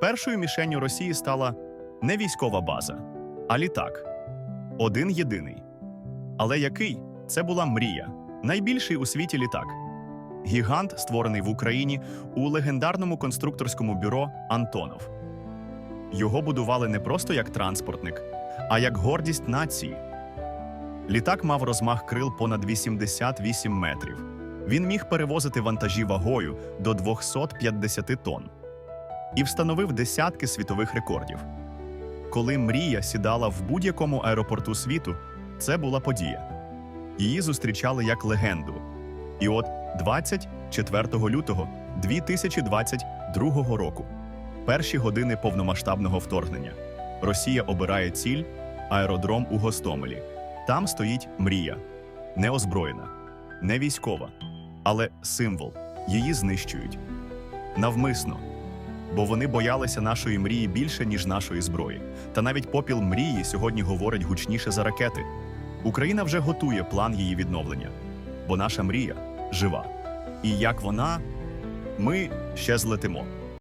Першою мішенню Росії стала не військова база, а літак. Один єдиний. Але який? Це була мрія. Найбільший у світі літак. Гігант, створений в Україні у легендарному конструкторському бюро Антонов. Його будували не просто як транспортник, а як гордість нації. Літак мав розмах крил понад 88 метрів. Він міг перевозити вантажі вагою до 250 тонн і встановив десятки світових рекордів. Коли мрія сідала в будь-якому аеропорту світу, це була подія. Її зустрічали як легенду. І от 24 лютого 2022 року, перші години повномасштабного вторгнення, Росія обирає ціль аеродром у Гостомелі. Там стоїть мрія, не озброєна, не військова, але символ. Її знищують навмисно, бо вони боялися нашої мрії більше, ніж нашої зброї. Та навіть попіл мрії сьогодні говорить гучніше за ракети. Україна вже готує план її відновлення, бо наша мрія жива. І як вона, ми ще злетимо.